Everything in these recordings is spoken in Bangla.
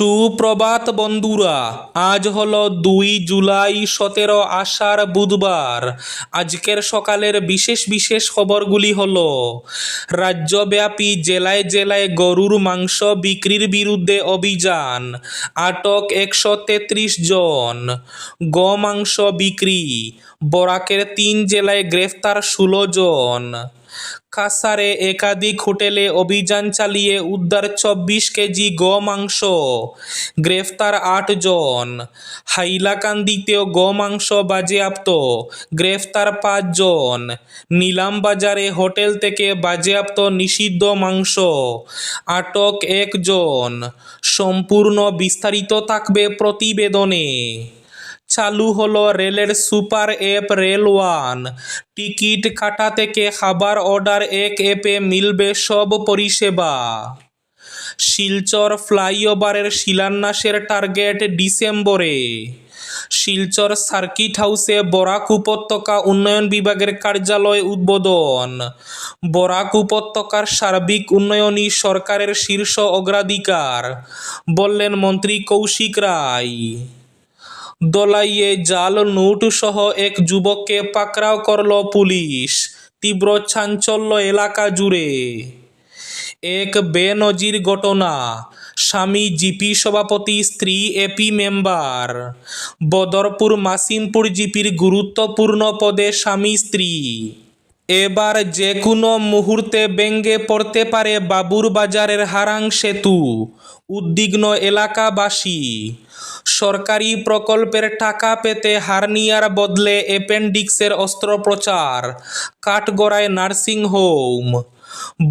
সুপ্রভাত বন্ধুরা, আজ হলো দুই জুলাই সতেরো আষাঢ় বুধবার। আজকের সকালের বিশেষ বিশেষ খবরগুলি হল, রাজ্যব্যাপী জেলায় জেলায় গরুর মাংস বিক্রির বিরুদ্ধে অভিযান, আটক একশো তেত্রিশ জন, গ গোমাংস বিক্রি, বরাকের তিন জেলায় গ্রেফতার ষোলো জন। কাসারে একাধিক হোটেলে অভিযান চালিয়ে উদ্ধার চব্বিশ কেজি গোমাংস গ্রেফতার আটজন হাইলাকান্দিতেও গোমাংস বাজেয়াপ্ত। গ্রেফতার পাঁচজন নিলামবাজারে হোটেল থেকে বাজেয়াপ্ত নিষিদ্ধ মাংস। আটক একজন সম্পূর্ণ বিস্তারিত থাকবে প্রতিবেদনে। চালু হলো রেলের super app rail one. Ticket কাটা থেকে খাবার অর্ডার এক অ্যাপে মিলবে সব পরিষেবা। শিলচর ফ্লাইওভারের শিলান্যাসের টার্গেট ডিসেম্বরে। শিলচর সার্কিট হাউসে বরাক উপত্যকা উন্নয়ন বিভাগের কার্যালয় উদ্বোধন। বরাক উপত্যকার সার্বিক উন্নয়নই সরকারের শীর্ষ অগ্রাধিকার, বললেন মন্ত্রী কৌশিক রায়। দলাইয়ে জাল নোট সহ এক যুবককে পাকড়াও করল পুলিশ। তীব্র চাঞ্চল্য এলাকা জুড়ে। এক বেনজির ঘটনা। স্বামী জিপি সভাপতি, স্ত্রী এপি মেম্বার। বদরপুর মাসিমপুর জিপির গুরুত্বপূর্ণ পদে স্বামী, স্ত্রী। এবার যে কোনো মুহূর্তে ব্যঙ্গে পড়তে পারে বাবুর বাজারের হারাং সেতু, উদ্বিগ্ন এলাকাবাসী। সরকারি প্রকল্পের টাকা পেতে হার্নিয়ার বদলে অ্যাপেন্ডিক্সের অস্ত্রোপচার, কাঠগড়ায় নার্সিং হোম।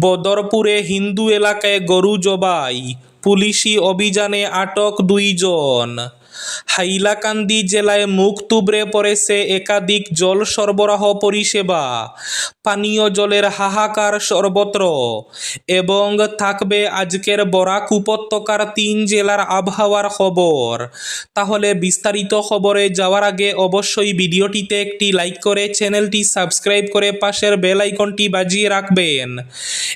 বদরপুরে হিন্দু এলাকায় গরু জবাই, পুলিশি অভিযানে আটক দুইজন। হাইলাকান্দি জেলায় মুখ তুবড়ে পড়েছে একাধিক জল সরবরাহ পরিষেবা। পানীয় জলের হাহাকার সর্বত্র। এবং থাকবে আজকের বরাক উপত্যকার তিন জেলার আবহাওয়ার খবর। তাহলে বিস্তারিত খবরে যাওয়ার আগে অবশ্যই ভিডিওটিতে একটি লাইক করে চ্যানেলটি সাবস্ক্রাইব করে পাশের বেল আইকনটি বাজিয়ে রাখবেন।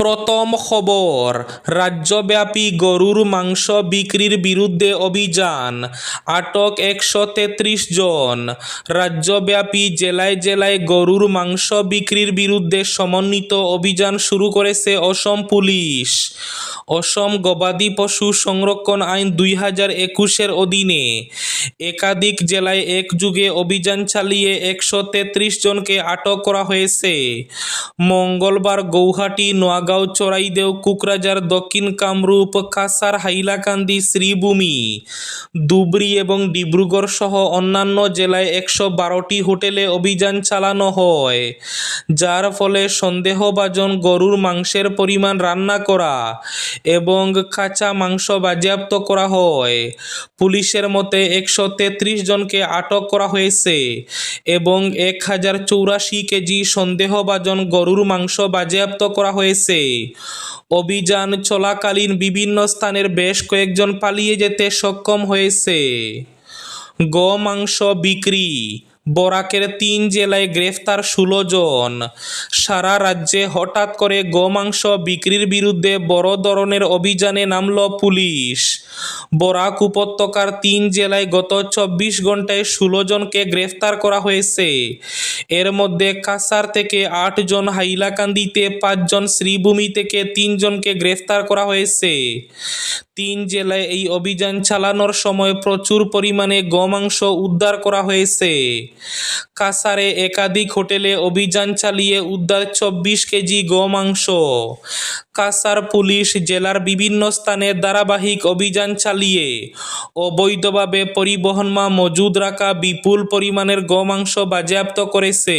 প্রথম খবর, রাজ্যব্যাপী গরুর মাংস বিক্রির বিরুদ্ধে অভিযান, আটক একশো তেত্রিশ জন। রাজ্যব্যাপী জেলায় জেলায় গরুর মাংস বিক্রির বিরুদ্ধে সমন্বিত অভিযান শুরু করেছে অসম পুলিশ। অসম গবাদি পশু সংরক্ষণ আইন দুই হাজার একুশের অধীনে একাধিক জেলায় একযুগে অভিযান চালিয়ে একশো তেত্রিশ জনকে আটক করা হয়েছে। মঙ্গলবার গৌহাটি নোয়াগাঁও চড়াইদেও কুকরাজার দক্ষিণ কামরূপ কাসার হাইলাকান্দি, শ্রীভূমি। ধুবড়ী এবং ডিব্রুগড় সহ অন্যান্য জেলায় একশো বারোটি হোটেলে অভিযান চালানো হয়, যার ফলে সন্দেহভাজন গরুর মাংসের পরিমাণ রান্না করা এবং কাঁচা মাংস বাজেয়াপ্ত করা হয়। পুলিশের মতে একশো তেত্রিশ জনকে আটক করা হয়েছে এবং এক হাজার চৌরাশি কেজি সন্দেহভাজন গরুর মাংস বাজেয়াপ্ত করা হয়েছে। অভিযান চলাকালীন বিভিন্ন স্থানের বেশ কয়েকজন পালিয়ে যেতে সক্ষম হয়েছে। গোমাংস বিক্রি, বরাকের তিন জেলায় গ্রেফতার ষোলো জন। সারা রাজ্যে হঠাৎ করে গোমাংস বিক্রির বিরুদ্ধে বড় ধরনের অভিযানে নামল পুলিশ। বরাক উপত্যকার তিন জেলায় গত চব্বিশ ঘন্টায় ষোলো জনকে গ্রেফতার করা হয়েছে। এর মধ্যে কাসার থেকে আটজন হাইলাকান্দিতে পাঁচজন শ্রীভূমি থেকে তিনজনকে গ্রেফতার করা হয়েছে। তিন জেলায় এই অভিযান চালানোর সময় প্রচুর পরিমাণে গোমাংস উদ্ধার করা হয়েছে। কাসারে একাধিক হোটেলে অভিযান চালিয়ে উদ্ধার চব্বিশ কেজি গোমাংস। কাসার পুলিশ জেলার বিভিন্ন স্থানে ধারাবাহিক অভিযান চালিয়ে। অবৈধভাবে পরিবহনমা মজুদ রাখা বিপুল পরিমাণের গোমাংস বাজেয়াপ্ত করেছে।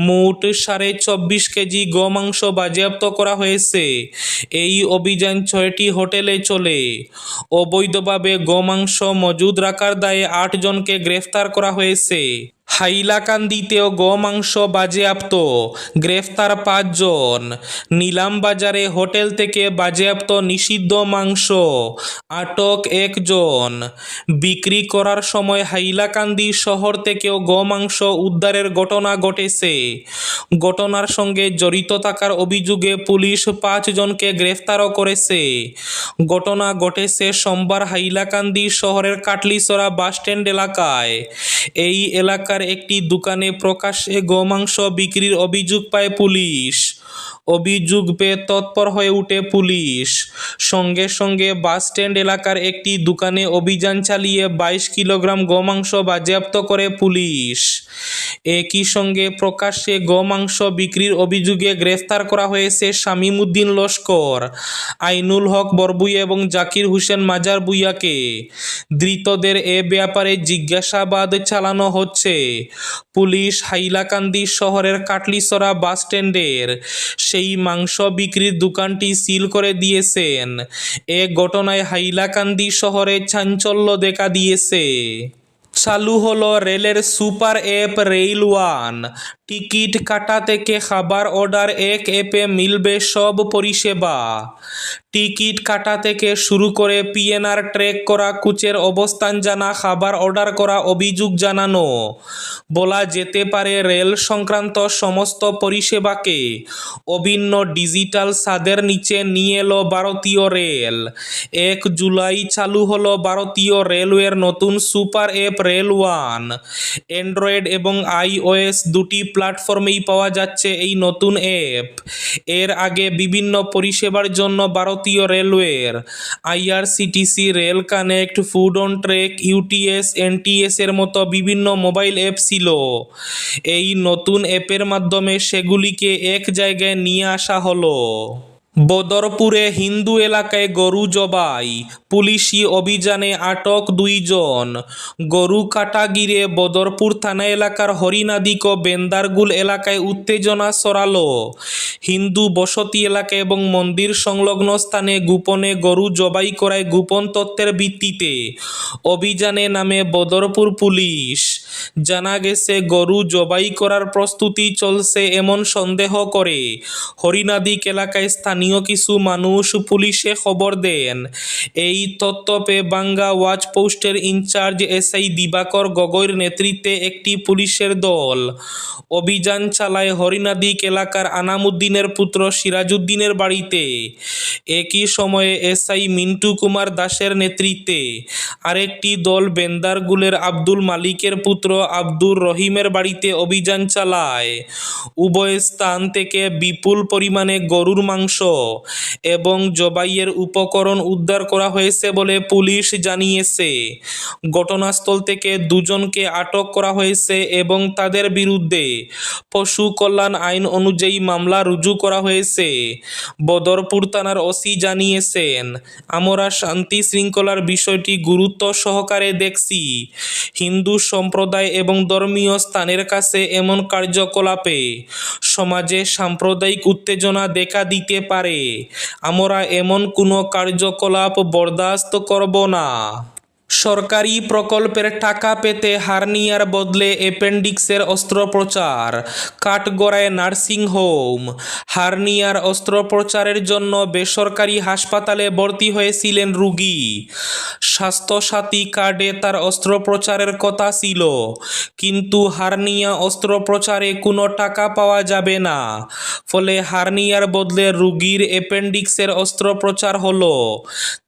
মোট সাড়ে চব্বিশ কেজি গোমাংস বাজেয়াপ্ত করা হয়েছে। এই অভিযান ছয়টি হোটেলে চলে। অবৈধভাবে গোমাংস মজুদ রাখার দায়ে আটজনকে গ্রেফতার করা হয়েছে। হাইলাকান্দিতেও গোমাংস বাজেয়াপ্ত গ্রেফতার পাঁচজন। নিলামবাজারে হোটেল থেকে বাজেয়াপ্ত নিষিদ্ধ মাংস আটক একজন। বিক্রি করার সময় হাইলাকান্দি শহর থেকেও গোমাংস উদ্ধারের ঘটনা ঘটেছে। ঘটনার সঙ্গে জড়িত থাকার অভিযোগে পুলিশ পাঁচজনকে গ্রেফতারও করেছে। ঘটনা ঘটেছে সোমবার হাইলাকান্দি শহরের কাটলিসরা বাসস্ট্যান্ড এলাকায়। এই এলাকার একটি দোকানে প্রকাশ্যে গোমাংস বিক্রির অভিযোগ পায় পুলিশ। অভিযোগ পেয়ে তৎপর হয়ে উঠে পুলিশ। সঙ্গে সঙ্গে বাসস্ট্যান্ড এলাকার একটি দোকানে অভিযান চালিয়ে বাইশ কিলোগ্রাম গোমাংস বাজেয়াপ্ত করে পুলিশ। একই সঙ্গে প্রকাশ্যে গোমাংস বিক্রির অভিযোগে গ্রেফতার করা হয়েছে শামীমউদ্দিন লস্কর, আইনুল হক বরবুইয়া এবং জাকির হোসেন মাজার বুইয়াকে। ধৃতদের এ ব্যাপারে জিজ্ঞাসাবাদ চালানো হচ্ছে। পুলিশ হাইলাকান্দি শহরের কাটলিসরা বাসস্ট্যান্ডের সেই মাংস বিক্রির দোকানটি সিল করে দিয়েছেন। এ ঘটনায় হাইলাকান্দি শহরে চাঞ্চল্য দেখা দিয়েছে। চালু হলো রেলের super app rail one. Ticket কাটা থেকে খাবার অর্ডার এক অ্যাপে মিলবে সব পরিষেবা। টিকিট কাটা থেকে শুরু করে পিএনআর ট্র্যাক করা, কুচের অবস্থান জানা, খাবার অর্ডার করা, অভিযোগ জানানো। বলা যেতে পারে রেল সংক্রান্ত সমস্ত পরিষেবাকে অভিন্ন ডিজিটাল স্বাদের নিচে নিয়ে এলো ভারতীয় রেল। এক জুলাই চালু হলো ভারতীয় রেলওয়ের নতুন super app rail one. Android এবং আইওএস দুটি প্ল্যাটফর্মেই পাওয়া যাচ্ছে এই নতুন অ্যাপ। এর আগে বিভিন্ন পরিষেবার জন্য ভারতীয় রেলওয়ের IRCTC, rail connect, food on track, UTS, NTS এর মতো বিভিন্ন মোবাইল অ্যাপ ছিল। এই নতুন অ্যাপের মাধ্যমে সেগুলিকে এক জায়গায় নিয়ে আসা হলো। বদরপুরে হিন্দু এলাকায় গরু জবাই, পুলিশি অভিযানে আটক দুইজন। গরু কাটা গিরে বদরপুর থানা এলাকার হরিনাদিক বেন্দারগুল এলাকায় উত্তেজনা ছড়ালো। হিন্দু বসতি এলাকা এবং মন্দির সংলগ্ন স্থানে গোপনে গরু জবাই করায় গোপন তত্ত্বের ভিত্তিতে। অভিযানে নামে বদরপুর পুলিশ। জানা গেছে, গরু জবাই করার প্রস্তুতি চলছে এমন সন্দেহ করে। হরিনাদিক এলাকায় স্থানীয় কিছু মানুষ পুলিশে খবর দেন। এই তথ্য পেয়ে বাঙ্গা ওয়াচ পোস্টের ইনচার্জ এসআই দিবাকর গগৈর নেতৃত্বে একটি পুলিশের দল অভিযান চালায় হরিনাদিক এলাকার আনামুদ্দিনের পুত্র সিরাজউদ্দিনের বাড়িতে। একই সময়ে এসআই মিন্টু কুমার দাসের নেতৃত্বে আরেকটি দল বেন্দারগুলের আব্দুল মালিকের পুত্র আব্দুর রহিমের বাড়িতে অভিযান চালায়। উভয় স্থান থেকে বিপুল পরিমাণে গরুর মাংস এবং জবাইয়ের উপকরণ উদ্ধার করা হয়েছে বলে পুলিশ জানিয়েছে। ঘটনাস্থল থেকে দুজনকে আটক করা হয়েছে এবং তাদের বিরুদ্ধে পশু কল্যাণ আইন অনুযায়ী মামলা রুজু করা হয়েছে। বদরপুর থানার ওসি জানিয়েছেন, আমরা শান্তি শৃঙ্খলার বিষয়টি গুরুত্ব সহকারে দেখছি। হিন্দু সম্প্রদায় এবং ধর্মীয় স্থানের কাছে এমন কার্যকলাপে সমাজে সাম্প্রদায়িক উত্তেজনা দেখা দিতে পারে। আমরা এমন কোনো কার্যকলাপ বরদাস্ত করব না। সরকারি প্রকল্পের টাকা পেতে হার্নিয়ার বদলে অ্যাপেন্ডিক্সের অস্ত্রোপচার, কাঠগড়ায় নার্সিং হোম। হার্নিয়ার অস্ত্রোপচারের জন্য বেসরকারি হাসপাতালে ভর্তি হয়েছিলেন রুগী। স্বাস্থ্যসাথী কার্ডে তার অস্ত্রোপচারের কথা ছিল, কিন্তু হার্নিয়া অস্ত্রোপচারে কোনো টাকা পাওয়া যাবে না। ফলে হার্নিয়ার বদলে রুগীর অ্যাপেন্ডিক্সের অস্ত্রোপচার হলো।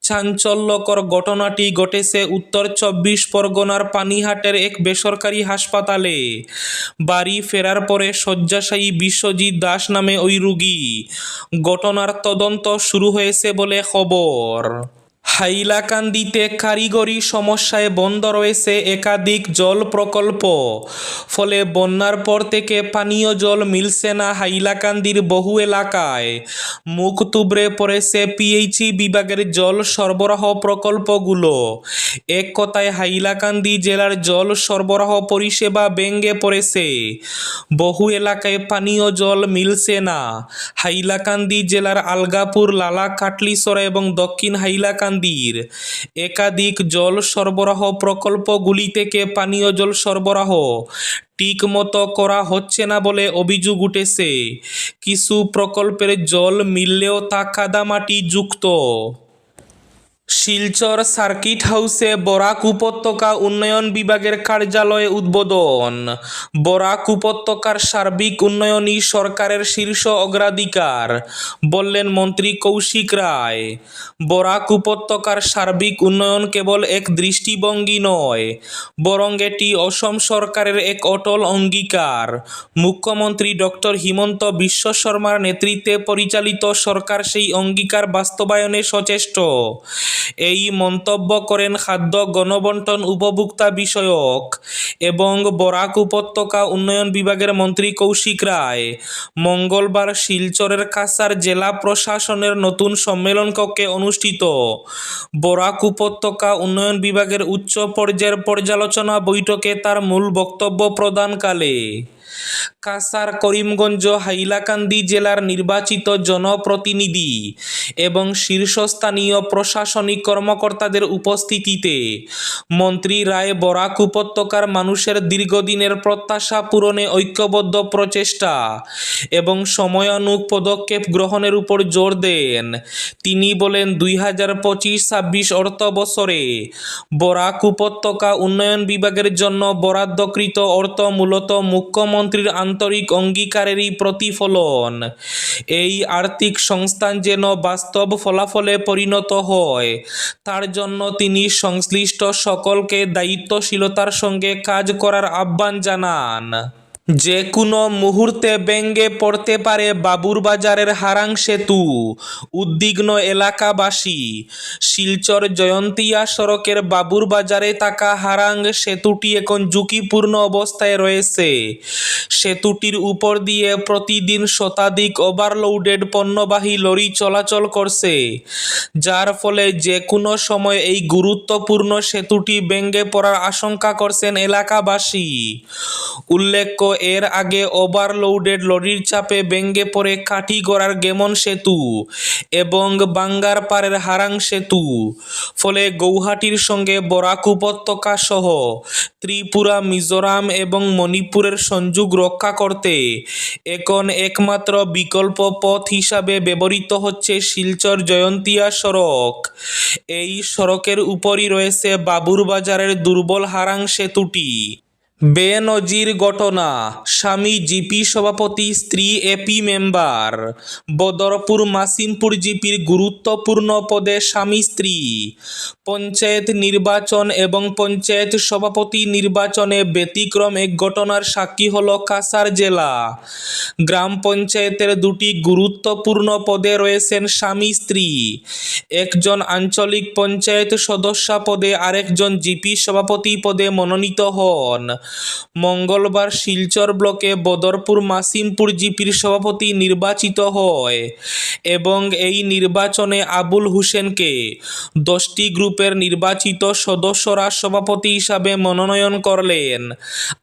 চাঞ্চল্যকর ঘটনাটি ঘটেছে উত্তর চব্বিশ পরগনার পানিহাটের এক বেসরকারি হাসপাতালে। বাড়ি ফেরার পরে শয্যাশায়ী বিশ্বজিৎ দাস নামে ওই রুগী। ঘটনার তদন্ত শুরু হয়েছে বলে খবর। হাইলাকান্দিতে কারিগরি সমস্যায় বন্ধ রয়েছে একাধিক জল প্রকল্প। ফলে বন্যার পর থেকে পানীয় জল মিলছে না হাইলাকান্দির বহু এলাকায়। মুখ তুবড়ে পড়েছে পিএইচই বিভাগের জল সরবরাহ প্রকল্পগুলো। এক কথায় হাইলাকান্দি জেলার জল সরবরাহ পরিষেবা ব্যঙ্গে পড়েছে। বহু এলাকায় পানীয় জল মিলছে না। হাইলাকান্দি জেলার আলগাপুর, লালা কাটলিসরা এবং দক্ষিণ হাইলাকান্দি হাইলাকান্দির একাধিক জল সরবরাহ প্রকল্পগুলি থেকে পানীয় জল সরবরাহ। ঠিক মতো করা হচ্ছে না বলে অভিযোগ উঠেছে। কিছু প্রকল্পের জল মিললেও তা কাদামাটি যুক্ত। শিলচর সার্কিট হাউসে বরাক উপত্যকা উন্নয়ন বিভাগের কার্যালয়ে উদ্বোধন। বরাক উপত্যকার সার্বিক উন্নয়নই সরকারের শীর্ষ অগ্রাধিকার, বললেন মন্ত্রী কৌশিক রায়। বরাক উপত্যকার সার্বিক উন্নয়ন কেবল এক দৃষ্টিভঙ্গি নয়, বরং এটি অসম সরকারের এক অটল অঙ্গীকার। মুখ্যমন্ত্রী ডক্টর হিমন্ত বিশ্ব শর্মার নেতৃত্বে পরিচালিত সরকার সেই অঙ্গীকার বাস্তবায়নে সচেষ্ট। এই মন্তব্য করেন খাদ্য গণবন্টন উপভোক্তা বিষয়ক এবং বরাক উপত্যকা উন্নয়ন বিভাগের মন্ত্রী কৌশিক রায়। মঙ্গলবার শিলচরের কাছার জেলা প্রশাসনের নতুন সম্মেলন কক্ষে অনুষ্ঠিত। বরাক উপত্যকা উন্নয়ন বিভাগের উচ্চ পর্যায়ের পর্যালোচনা বৈঠকে তার মূল বক্তব্য প্রদানকালে কাসার করিমগঞ্জ, হাইলাকান্দি জেলার নির্বাচিত জনপ্রতিনিধি এবং শীর্ষস্থানীয় প্রশাসনিক কর্মকর্তাদের উপস্থিতিতে মন্ত্রী রায় বরাক উপত্যকার মানুষের দীর্ঘদিনের প্রত্যাশা পূরণে ঐক্যবদ্ধ প্রচেষ্টা এবং সময়ানুগ পদক্ষেপ গ্রহণের উপর জোর দেন। তিনি বলেন, দুই হাজার পঁচিশ ছাব্বিশ অর্থ বছরে বরাক উপত্যকা উন্নয়ন বিভাগের জন্য বরাদ্দকৃত অর্থ মূলত মুখ্যমন্ত্রীর আন্তরিক অঙ্গীকারেরই প্রতিফলন। এই আর্থিক সংস্থান যেন বাস্তব ফলাফলে পরিণত হয়, তার জন্য তিনি সংশ্লিষ্ট সকলকে দায়িত্বশীলতার সঙ্গে কাজ করার আহ্বান জানান। যে কোনো মুহূর্তে ব্যঙ্গে পড়তে পারে বাবুরবাজারের হারাং সেতু, উদ্বিগ্ন এলাকাবাসী। শিলচর জয়ন্তিয়া সড়কের বাবুরবাজারে থাকা হারাং সেতুটি এখন ঝুঁকিপূর্ণ অবস্থায় রয়েছে। সেতুটির উপর দিয়ে প্রতিদিন শতাধিক ওভারলোডেড পণ্যবাহী লরি চলাচল করছে, যার ফলে যে কোনো সময় এই গুরুত্বপূর্ণ সেতুটি ভেঙে পড়ার আশঙ্কা করছেন এলাকাবাসী। উল্লেখ্য এর আগে ওভারলোডেড লরির চাপে ভেঙে পড়ে কাঠিগড়ার গেমন সেতু এবং বাঙ্গারপাড়ের হারাং সেতু। ফলে গৌহাটির সঙ্গে বরাক উপত্যকা সহ ত্রিপুরা, মিজোরাম এবং মণিপুরের সংযোগ রক্ষা করতে এখন একমাত্র বিকল্প পথ হিসাবে ব্যবহৃত হচ্ছে শিলচর জয়ন্তিয়া সড়ক। এই সড়কের উপরই রয়েছে বাবুরবাজারের দুর্বল হারাং সেতুটি। বেনজির ঘটনা। স্বামী জিপি সভাপতি, স্ত্রী এপি মেম্বার। বদরপুর মাসিমপুর জিপির গুরুত্বপূর্ণ পদে স্বামী, স্ত্রী। পঞ্চায়েত নির্বাচন এবং পঞ্চায়েত সভাপতি নির্বাচনে ব্যতিক্রম এক ঘটনার সাক্ষী হল কাসার জেলা। গ্রাম পঞ্চায়েতের দুটি গুরুত্বপূর্ণ পদে রয়েছেন স্বামী, স্ত্রী। একজন আঞ্চলিক পঞ্চায়েত সদস্য পদে আরেকজন জিপি সভাপতি পদে মনোনীত হন। মঙ্গলবার শিলচর ব্লকে বদরপুর মাসিমপুর জিপির সভাপতি নির্বাচিত হয় এবং এই নির্বাচনে আবুল হোসেনকে দশটি গ্রুপের নির্বাচিত সদস্যরা সভাপতি হিসাবে মনোনয়ন করলেন।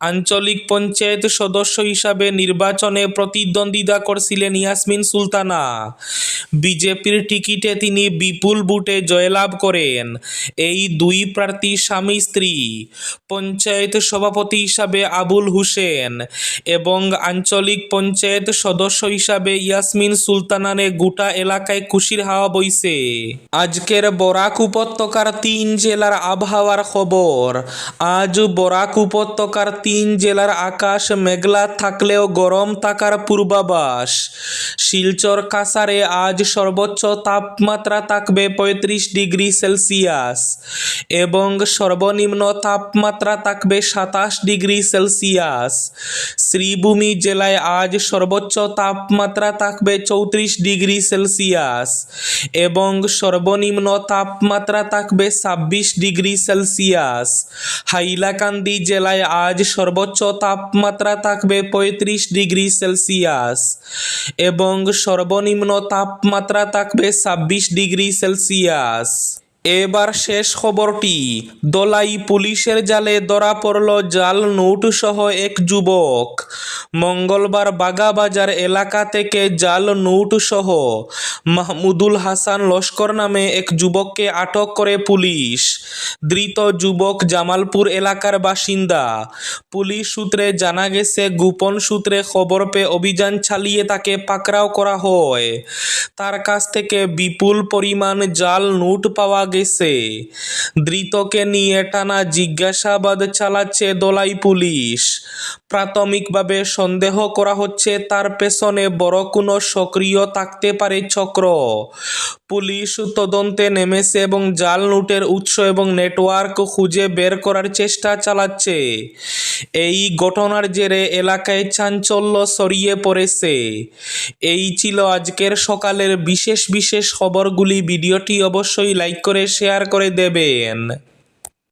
আঞ্চলিক পঞ্চায়েত সদস্য হিসাবে নির্বাচনে প্রতিদ্বন্দ্বিতা করছিলেন ইয়াসমিন সুলতানা। বিজেপির টিকিটে তিনি বিপুল বুটে জয়লাভ করেন। এই দুই প্রার্থী স্বামী স্ত্রী পঞ্চায়েত সভাপতি হিসাবে আবুল হুসেন এবং আঞ্চলিক পঞ্চায়েত সদস্য হিসাবে ইয়াসমিন সুলতানানে গোটা এলাকায় খুশির হাওয়া বইছে। আজকের বরাক উপত্যকার তিন জেলার আবহাওয়ার খবর। আজ বরাক উপত্যকার তিন জেলার আকাশ মেঘলা থাকলেও গরম থাকার পূর্বাভাস। শিলচর কাসারে আজ সর্বোচ্চ তাপমাত্রা থাকবে পঁয়ত্রিশ ডিগ্রি সেলসিয়াস এবং সর্বনিম্ন তাপমাত্রা থাকবে সাতাশ ডিগ্রি সেলসিয়াস। শ্রীভূমি জেলায় আজ সর্বোচ্চ তাপমাত্রা থাকবে চৌত্রিশ ডিগ্রি সেলসিয়াস এবং সর্বনিম্ন তাপমাত্রা থাকবে ছাব্বিশ ডিগ্রি সেলসিয়াস। হাইলাকান্দি জেলায় আজ সর্বোচ্চ তাপমাত্রা থাকবে পঁয়ত্রিশ ডিগ্রি সেলসিয়াস এবং সর্বনিম্ন তাপমাত্রা থাকবে ছাব্বিশ ডিগ্রি সেলসিয়াস। এবার শেষ খবরটি, দলাই পুলিশের জালে ধরা পড়ল জাল নোট সহ এক যুবক। মঙ্গলবার বাগাবাজার এলাকা থেকে জাল নোট সহ মাহমুদুল হাসান লস্কর নামে এক যুবককে আটক করে পুলিশ। ধৃত যুবক জামালপুর এলাকার বাসিন্দা। পুলিশ সূত্রে জানা গেছে, গোপন সূত্রে খবর পেয়ে অভিযান চালিয়ে তাকে পাকড়াও করা হয়। তার কাছ থেকে বিপুল পরিমাণ জাল নোট পাওয়া গেছে। ধৃতকে নিয়ে টানা জিজ্ঞাসাবাদ চালাচ্ছে দোলাই পুলিশ। প্রাথমিকভাবে সন্দেহ করা হচ্ছে, তার পেছনে বড় কোনো সক্রিয় থাকতে পারে চক্র। পুলিশ তদন্তে নেমেছে এবং জাল নোটের উৎস এবং নেটওয়ার্ক খুঁজে বের করার চেষ্টা চালাচ্ছে। এই ঘটনার জেরে এলাকায় চাঞ্চল্য ছড়িয়ে পড়েছে। এই ছিল আজকের সকালের বিশেষ বিশেষ খবরগুলি। ভিডিওটি অবশ্যই লাইক করে শেয়ার করে দেবেন।